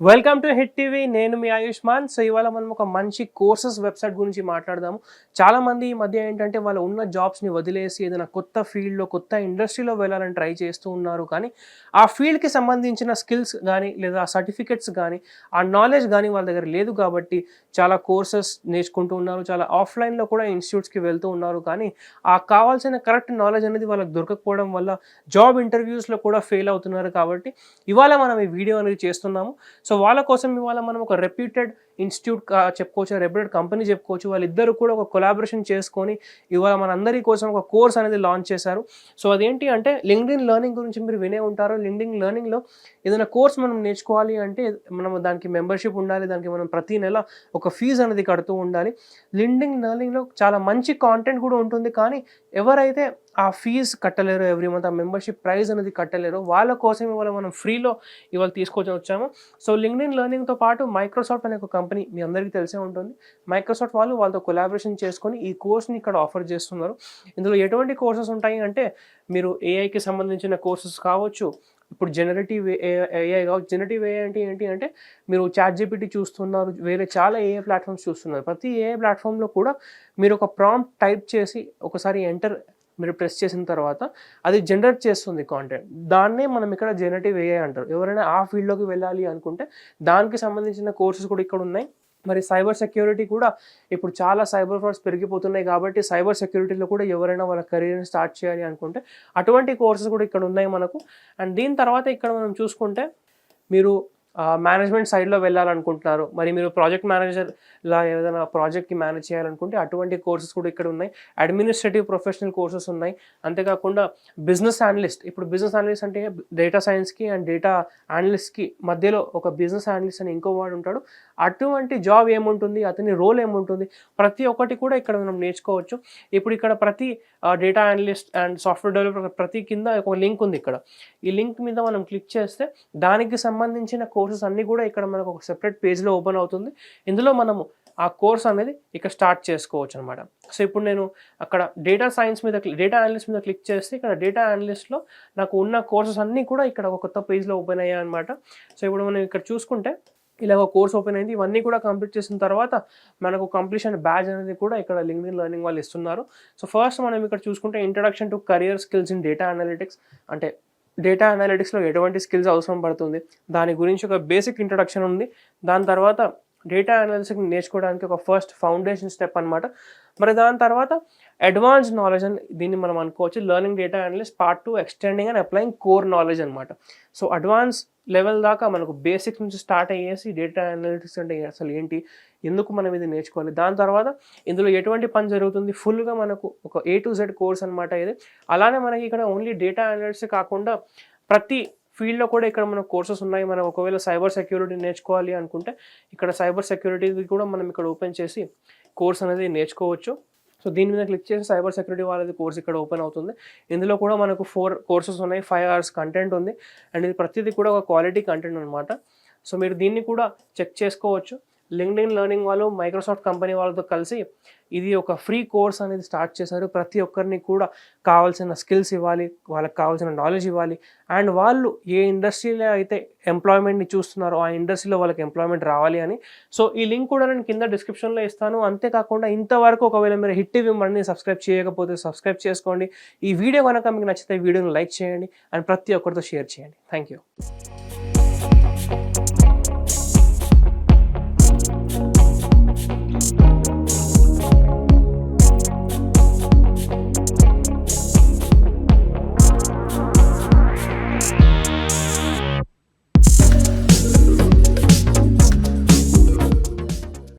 Welcome to hit TV నేను మీ Ayushman. So ఇవాళ మనం ఒక మంచి కోర్సెస్ వెబ్సైట్ గురించి మాట్లాడదాము. చాలా మంది ఈ మధ్య ఏంటంటే వాళ్ళు ఉన్న జాబ్స్ని వదిలేసి ఏదైనా కొత్త ఫీల్డ్లో కొత్త ఇండస్ట్రీలో వెళ్ళాలని ట్రై చేస్తూ ఉన్నారు. కానీ ఆ ఫీల్డ్కి సంబంధించిన స్కిల్స్ కానీ లేదా సర్టిఫికెట్స్ కానీ ఆ నాలెడ్జ్ కానీ వాళ్ళ దగ్గర లేదు కాబట్టి చాలా కోర్సెస్ నేర్చుకుంటూ ఉన్నారు. చాలా ఆఫ్లైన్లో కూడా ఇన్స్టిట్యూట్స్కి వెళ్తూ ఉన్నారు. కానీ ఆ కావాల్సిన కరెక్ట్ నాలెడ్జ్ అనేది వాళ్ళకి దొరకకపోవడం వల్ల జాబ్ ఇంటర్వ్యూస్లో కూడా ఫెయిల్ అవుతున్నారు కాబట్టి ఇవాళ మనం ఈ వీడియో అనేది చేస్తున్నాము. సో వాళ్ళ కోసం ఇవాళ మనం ఒక రెప్యూటెడ్ ఇన్స్టిట్యూట్ చెప్పుకోవచ్చు రెప్యూటెడ్ కంపెనీ చెప్పుకోవచ్చు వాళ్ళిద్దరు కూడా ఒక కొలాబరేషన్ చేసుకొని ఇవాళ మనందరి కోసం ఒక కోర్స్ అనేది లాంచ్ చేశారు. సో అదేంటి అంటే లింక్డ్ఇన్ లెర్నింగ్ గురించి మీరు వినే ఉంటారు. లింక్డ్ఇన్ లెర్నింగ్లో ఏదైనా కోర్స్ మనం నేర్చుకోవాలి అంటే మనం దానికి మెంబర్షిప్ ఉండాలి దానికి మనం ప్రతి నెల ఒక ఫీజు అనేది కడుతూ ఉండాలి. లింక్డ్ఇన్ లెర్నింగ్లో చాలా మంచి కాంటెంట్ కూడా ఉంటుంది. కానీ ఎవరైతే ఆ ఫీజు కట్టలేరు ఎవ్రీ మంత్ ఆ మెంబర్షిప్ ప్రైస్ అనేది కట్టలేరు వాళ్ళ కోసం ఇవాళ మనం ఫ్రీలో ఇవాళ తీసుకొని వచ్చాము. సో లింక్డ్ఇన్ లెర్నింగ్తో పాటు మైక్రోసాఫ్ట్ అనే ఒక కంపెనీ మీ అందరికీ తెలిసే ఉంటుంది. మైక్రోసాఫ్ట్ వాళ్ళు వాళ్ళతో కొలాబరేషన్ చేసుకొని ఈ కోర్స్ని ఇక్కడ ఆఫర్ చేస్తున్నారు. ఇందులో ఎటువంటి కోర్సెస్ ఉంటాయి అంటే మీరు ఏఐకి సంబంధించిన కోర్సెస్ కావచ్చు ఇప్పుడు జనరేటివ్ ఏఐ కావచ్చు. జనరేటివ్ ఏఐ అంటే ఏంటి అంటే మీరు చాట్ జీపీటీ చూస్తున్నారు వేరే చాలా ఏఐ ప్లాట్ఫామ్స్ చూస్తున్నారు. ప్రతి ఏఐ ప్లాట్ఫామ్లో కూడా మీరు ఒక ప్రాంప్ట్ టైప్ చేసి ఒకసారి ఎంటర్ మీరు ప్రెస్ చేసిన తర్వాత అది జనరేట్ చేస్తుంది కాంటెంట్ దాన్నే మనం ఇక్కడ జనరేటివ్ ఏఐ అంటారు. ఎవరైనా ఆ ఫీల్డ్లోకి వెళ్ళాలి అనుకుంటే దానికి సంబంధించిన కోర్సెస్ కూడా ఇక్కడ ఉన్నాయి. మరి సైబర్ సెక్యూరిటీ కూడా ఇప్పుడు చాలా సైబర్ ఫ్రాడ్స్ పెరిగిపోతున్నాయి కాబట్టి సైబర్ సెక్యూరిటీలో కూడా ఎవరైనా వాళ్ళ కెరీర్ని స్టార్ట్ చేయాలి అనుకుంటే అటువంటి కోర్సెస్ కూడా ఇక్కడ ఉన్నాయి మనకు. అండ్ దీని తర్వాత ఇక్కడ మనం చూసుకుంటే మీరు మేనేజ్మెంట్ సైడ్లో వెళ్ళాలనుకుంటున్నారు. మరి మీరు ప్రాజెక్ట్ మేనేజర్లా ఏదైనా ప్రాజెక్ట్కి మేనేజ్ చేయాలనుకుంటే అటువంటి కోర్సెస్ కూడా ఇక్కడ ఉన్నాయి. అడ్మినిస్ట్రేటివ్ ప్రొఫెషనల్ కోర్సెస్ ఉన్నాయి. అంతేకాకుండా బిజినెస్ అనలిస్ట్ ఇప్పుడు బిజినెస్ అనలిస్ట్ అంటే డేటా సైన్స్కి అండ్ డేటా అనలిస్ట్కి మధ్యలో ఒక బిజినెస్ అనలిస్ట్ అని ఇంకో వాడు ఉంటాడు. అటువంటి జాబ్ ఏముంటుంది? అతని రోల్ ఏముంటుంది? ప్రతి ఒక్కటి కూడా ఇక్కడ మనం నేర్చుకోవచ్చు. ఇప్పుడు ఇక్కడ ప్రతి data analyst and software developer ప్రతి కింద ఒక లింక్ ఉంది ఇక్కడ. ఈ లింక్ మీద మనం క్లిక్ చేస్తే దానికి సంబంధించిన కోర్స్ కోర్సెస్ అన్నీ కూడా ఇక్కడ మనకు ఒక సెపరేట్ పేజ్లో ఓపెన్ అవుతుంది. ఇందులో మనము ఆ కోర్స్ అనేది ఇక్కడ స్టార్ట్ చేసుకోవచ్చు అనమాట సో ఇప్పుడు నేను అక్కడ డేటా సైన్స్ మీద డేటా అనలిస్ట్ మీద క్లిక్ చేస్తే ఇక్కడ డేటా అనలిస్ట్లో నాకు ఉన్న కోర్సెస్ అన్నీ కూడా ఇక్కడ ఒక కొత్త పేజ్లో ఓపెన్ అయ్యాయి అనమాట సో ఇప్పుడు మనం ఇక్కడ చూసుకుంటే ఇలా ఒక కోర్స్ ఓపెన్ అయింది. ఇవన్నీ కూడా కంప్లీట్ చేసిన తర్వాత మనకు కంప్లీషన్ బ్యాచ్ అనేది కూడా ఇక్కడ లింక్డ్ఇన్ లెర్నింగ్ వాళ్ళు ఇస్తున్నారు. సో ఫస్ట్ మనం ఇక్కడ చూసుకుంటే introduction to career skills in data analytics అంటే డేటా అనలిటిక్స్లో ఎటువంటి స్కిల్స్ అవసరం పడుతుంది? దాని గురించి ఒక బేసిక్ ఇంట్రడక్షన్ ఉంది. దాని తర్వాత డేటా అనాలిసిస్ నేర్చుకోవడానికి ఒక ఫస్ట్ ఫౌండేషన్ స్టెప్ అనమాట మరి దాని తర్వాత అడ్వాన్స్ నాలెడ్జ్ అని దీన్ని మనం అనుకోవచ్చు. Learning data analyst part two extending and applying core knowledge అనమాట సో అడ్వాన్స్ లెవెల్ దాకా మనకు బేసిక్స్ నుంచి స్టార్ట్ అయ్యేసి డేటా అనాలిటిక్స్ అంటే అసలు ఏంటి? ఎందుకు మనం ఇది నేర్చుకోవాలి? దాని తర్వాత ఇందులో ఎటువంటి పని జరుగుతుంది? ఫుల్గా మనకు ఒక ఏ టు జెడ్ కోర్స్ అనమాట ఇది. అలానే మనకి ఇక్కడ ఓన్లీ డేటా అనలిటిక్స్ కాకుండా ప్రతి ఫీల్డ్లో కూడా ఇక్కడ మన కోర్సెస్ ఉన్నాయి. మనం ఒకవేళ సైబర్ సెక్యూరిటీ నేర్చుకోవాలి అనుకుంటే ఇక్కడ సైబర్ సెక్యూరిటీ కూడా మనం ఇక్కడ ఓపెన్ చేసి కోర్స్ అనేది నేర్చుకోవచ్చు. సో దీని మీద క్లిక్ చేసి సైబర్ సెక్యూరిటీ వాళ్ళది కోర్స్ ఇక్కడ ఓపెన్ అవుతుంది. ఇందులో కూడా మనకు ఫోర్ కోర్సెస్ ఉన్నాయి. ఫైవ్ అవర్స్ కంటెంట్ ఉంది. అండ్ ఇది ప్రతిదీ కూడా ఒక క్వాలిటీ కంటెంట్ అనమాట సో మీరు దీన్ని కూడా చెక్ చేసుకోవచ్చు. లింక్డ్ఇన్ లెర్నింగ్ వాళ్ళు మైక్రోసాఫ్ట్ కంపెనీ వాళ్ళతో కలిసి ఇది ఒక ఫ్రీ కోర్స్ అనేది స్టార్ట్ చేశారు. ప్రతి ఒక్కరిని కూడా కావాల్సిన స్కిల్స్ ఇవ్వాలి వాళ్ళకి కావాల్సిన నాలెడ్జ్ ఇవ్వాలి. అండ్ వాళ్ళు ఏ ఇండస్ట్రీలో అయితే ఎంప్లాయ్మెంట్ని చూస్తున్నారో ఆ ఇండస్ట్రీలో వాళ్ళకి ఎంప్లాయ్మెంట్ రావాలి అని. సో ఈ లింక్ కూడా నేను కింద డిస్క్రిప్షన్లో ఇస్తాను. అంతేకాకుండా ఇంతవరకు ఒకవేళ మీరు హిట్ టీవీ మనని సబ్స్క్రైబ్ చేయకపోతే సబ్స్క్రైబ్ చేసుకోండి. ఈ వీడియో కనుక మీకు నచ్చితే వీడియోని లైక్ చేయండి. అండ్ ప్రతి ఒక్కరితో షేర్ చేయండి. Thank you. you